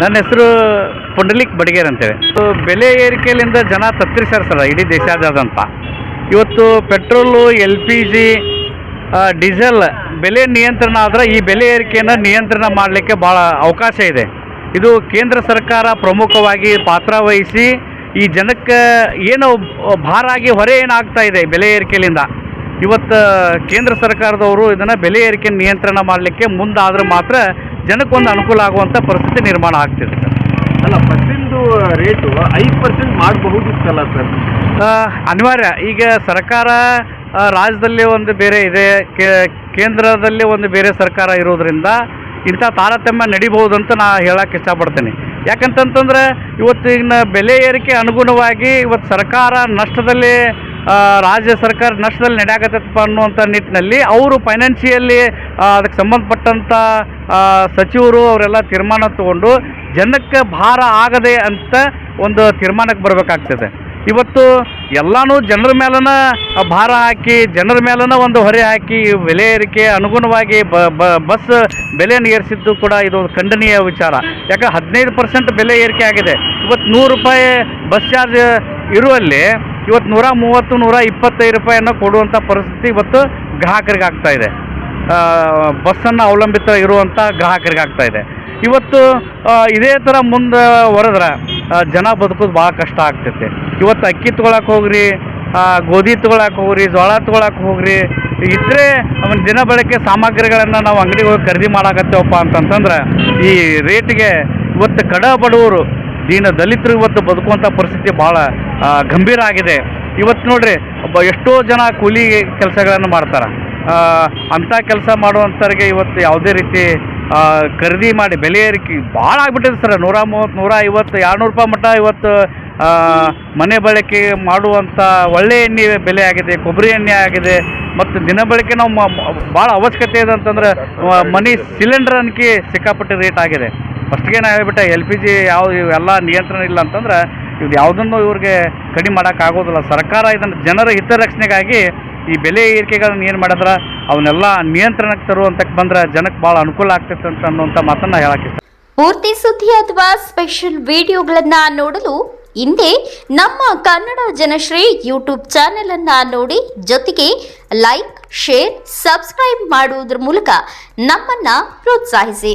ನನ್ನ ಹೆಸರು ಪುಂಡಲಿಕ್ ಬಡಿಗೇರ್ ಅಂತೇಳಿ. ಬೆಲೆ ಏರಿಕೆಯಿಂದ ಜನ ತತ್ತರಿಸ್ಯಾರ ಸರ್, ಇಡೀ ದೇಶಾದ್ಯಂತ. ಇವತ್ತು petrol, L P G diesel ಬೆಲೆ ನಿಯಂತ್ರಣ ಆದರೆ ಈ ಬೆಲೆ ಏರಿಕೆಯನ್ನು ನಿಯಂತ್ರಣ ಮಾಡಲಿಕ್ಕೆ ಭಾಳ ಅವಕಾಶ ಇದೆ. ಇದು ಕೇಂದ್ರ ಸರ್ಕಾರ ಪ್ರಮುಖವಾಗಿ ಪಾತ್ರ ವಹಿಸಿ ಈ ಜನಕ್ಕೆ ಏನು ಭಾರ ಆಗಿ ಹೊರೆ ಏನಾಗ್ತಾ ಇದೆ ಬೆಲೆ ಏರಿಕೆಯಿಂದ ಇವತ್ತು ಕೇಂದ್ರ ಸರ್ಕಾರದವರು ಇದನ್ನು ಬೆಲೆ ಏರಿಕೆ ನಿಯಂತ್ರಣ ಮಾಡಲಿಕ್ಕೆ ಮುಂದಾದರೂ ಮಾತ್ರ ಜನಕ್ಕೊಂದು ಅನುಕೂಲ ಆಗುವಂಥ ಪರಿಸ್ಥಿತಿ ನಿರ್ಮಾಣ ಆಗ್ತಿದೆ ಸರ್. ಅಲ್ಲ ಬಸ್ಸಿಂದು ರೇಟು ಐದು ಪರ್ಸೆಂಟ್ ಮಾಡಬಹುದಿತ್ತಲ್ಲ ಸರ್? ಅನಿವಾರ್ಯ. ಈಗ ಸರ್ಕಾರ ರಾಜ್ಯದಲ್ಲಿ ಒಂದು ಬೇರೆ ಇದೆ ಕೇಂದ್ರದಲ್ಲಿ ಒಂದು ಬೇರೆ ಸರ್ಕಾರ ಇರೋದ್ರಿಂದ ಇಂಥ ತಾರತಮ್ಯ ನಡಿಬಹುದು ಅಂತ ನಾ ಹೇಳಕ್ಕೆ ಇಷ್ಟಪಡ್ತೀನಿ. ಯಾಕಂತಂತಂದ್ರೆ ಇವತ್ತಿನ ಬೆಲೆ ಏರಿಕೆ ಅನುಗುಣವಾಗಿ ಇವತ್ತು ಸರ್ಕಾರ ನಷ್ಟದಲ್ಲಿ ರಾಜ್ಯ ಸರ್ಕಾರ ನಷ್ಟದಲ್ಲಿ ನಡೆಯಾಕತ್ತಪ್ಪ ಅನ್ನುವಂಥ ನಿಟ್ಟಿನಲ್ಲಿ ಅವರು ಫೈನಾನ್ಷಿಯಲಿ ಅದಕ್ಕೆ ಸಂಬಂಧಪಟ್ಟಂಥ ಸಚಿವರು ಅವರೆಲ್ಲ ತೀರ್ಮಾನ ತಗೊಂಡು ಜನಕ್ಕೆ ಭಾರ ಆಗದೆ ಅಂತ ಒಂದು ತೀರ್ಮಾನಕ್ಕೆ ಬರಬೇಕಾಗ್ತದೆ. ಇವತ್ತು ಎಲ್ಲನೂ ಜನರ ಮೇಲನ ಭಾರ ಹಾಕಿ, ಜನರ ಮೇಲನ ಒಂದು ಹೊರೆ ಹಾಕಿ, ಬೆಲೆ ಏರಿಕೆ ಅನುಗುಣವಾಗಿ ಬಸ್ ಬೆಲೆಯನ್ನು ಏರಿಸಿದ್ದು ಕೂಡ ಇದು ಖಂಡನೀಯ ವಿಚಾರ. ಯಾಕೆ ಹದಿನೈದು ಪರ್ಸೆಂಟ್ ಬೆಲೆ ಏರಿಕೆ ಆಗಿದೆ. ಇವತ್ತು ನೂರು ರೂಪಾಯಿ ಬಸ್ ಚಾರ್ಜ್ ಇರುವಲ್ಲಿ ಇವತ್ತು ನೂರ ಮೂವತ್ತು, ನೂರ ಇಪ್ಪತ್ತೈದು ರೂಪಾಯಿಯನ್ನು ಕೊಡುವಂಥ ಪರಿಸ್ಥಿತಿ ಇವತ್ತು ಗ್ರಾಹಕರಿಗೆ ಆಗ್ತಾ ಇದೆ ಬಸ್ಸನ್ನು ಅವಲಂಬಿತ ಇರುವಂಥ ಗ್ರಾಹಕರಿಗೆ ಆಗ್ತಾ ಇದೆ. ಇವತ್ತು ಇದೇ ಥರ ಮುಂದೆ ಹೊರದ್ರೆ ಜನ ಬದುಕೋದು ಭಾಳ ಕಷ್ಟ ಆಗ್ತೈತೆ. ಇವತ್ತು ಅಕ್ಕಿ ತೊಗೊಳಕ್ಕೆ ಹೋಗ್ರಿ ಗೋಧಿ ತೊಗೊಳಕ್ಕೆ ಹೋಗ್ರಿ ಜೋಳ ತೊಗೊಳಕ್ಕೆ ಹೋಗ್ರಿ, ಇದ್ರೆ ಅವನ ದಿನ ಬಳಕೆ ಸಾಮಗ್ರಿಗಳನ್ನು ನಾವು ಅಂಗಡಿಗೆ ಹೋಗಿ ಖರೀದಿ ಮಾಡಾಕತ್ತೇವಪ್ಪ ಅಂತಂತಂದ್ರೆ, ಈ ರೇಟಿಗೆ ಇವತ್ತು ಕಡ ಬಡವರು ದೀನ ದಲಿತರು ಇವತ್ತು ಬದುಕುವಂಥ ಪರಿಸ್ಥಿತಿ ಭಾಳ ಗಂಭೀರ ಆಗಿದೆ. ಇವತ್ತು ನೋಡ್ರಿ, ಒಬ್ಬ ಎಷ್ಟೋ ಜನ ಕೂಲಿ ಕೆಲಸಗಳನ್ನು ಮಾಡ್ತಾರೆ. ಅಂಥ ಕೆಲಸ ಮಾಡುವಂಥವ್ರಿಗೆ ಇವತ್ತು ಯಾವುದೇ ರೀತಿ ಖರೀದಿ ಮಾಡಿ ಬೆಲೆ ಏರಿಕೆ ಭಾಳ ಆಗ್ಬಿಟ್ಟಿದೆ ಸರ್. ನೂರ ಮೂವತ್ತು, ನೂರ ಐವತ್ತು, ಎರಡುನೂರು ರೂಪಾಯಿ ಮಟ್ಟ ಇವತ್ತು ಮನೆ ಬಳಕೆ ಮಾಡುವಂಥ ಒಳ್ಳೆ ಎಣ್ಣೆ ಬೆಲೆ ಆಗಿದೆ, ಕೊಬ್ಬರಿ ಎಣ್ಣೆ ಆಗಿದೆ. ಮತ್ತು ದಿನ ಬಳಕೆ ನಾವು ಭಾಳ ಅವಶ್ಯಕತೆ ಇದೆ ಅಂತಂದ್ರೆ ಮನಿ ಸಿಲಿಂಡರ್ ಅನ್ಕಿ ಸಿಕ್ಕಾಪಟ್ಟೆ ರೇಟ್ ಆಗಿದೆ. ಫಸ್ಟ್ಗೆ ನಾವು ಹೇಳ್ಬಿಟ್ಟೆ, ಎಲ್ ಪಿ ಜಿ ಯಾವ, ಇವೆಲ್ಲ ನಿಯಂತ್ರಣ ಇಲ್ಲ ಅಂತಂದ್ರೆ ಇದು ಯಾವುದನ್ನು ಇವ್ರಿಗೆ ಕಡಿಮೆ ಮಾಡೋಕ್ಕಾಗೋದಿಲ್ಲ ಸರ್ಕಾರ ಇದನ್ನು ಜನರ ಹಿತರಕ್ಷಣೆಗಾಗಿ ಈ ಬೆಲೆ ಏರಿಕೆಗಳನ್ನು ಏನು ಮಾಡಿದ್ರೆ, ಅವನ್ನೆಲ್ಲ ನಿಯಂತ್ರಣಕ್ಕೆ ತರುವಂತಕ್ಕೆ ಬಂದ್ರೆ ಜನಕ್ಕೆ ಭಾಳ ಅನುಕೂಲ ಆಗ್ತೈತೆ ಅಂತ ಅನ್ನುವಂಥ ಮಾತನ್ನು ಹೇಳಕ್ಕೆ ಪೂರ್ತಿ ಸುದ್ದಿ ಅಥವಾ ಸ್ಪೆಷಲ್ ವಿಡಿಯೋಗಳನ್ನು ನೋಡಲು ಹಿಂದೆ ನಮ್ಮ ಕನ್ನಡ ಜನಶ್ರೀ ಯೂಟ್ಯೂಬ್ ಚಾನೆಲ್ ಅನ್ನ ನೋಡಿ. ಜೊತೆಗೆ ಲೈಕ್ ಶೇರ್ ಸಬ್ಸ್ಕ್ರೈಬ್ ಮಾಡುವುದರ ಮೂಲಕ ನಮ್ಮನ್ನ ಪ್ರೋತ್ಸಾಹಿಸಿ.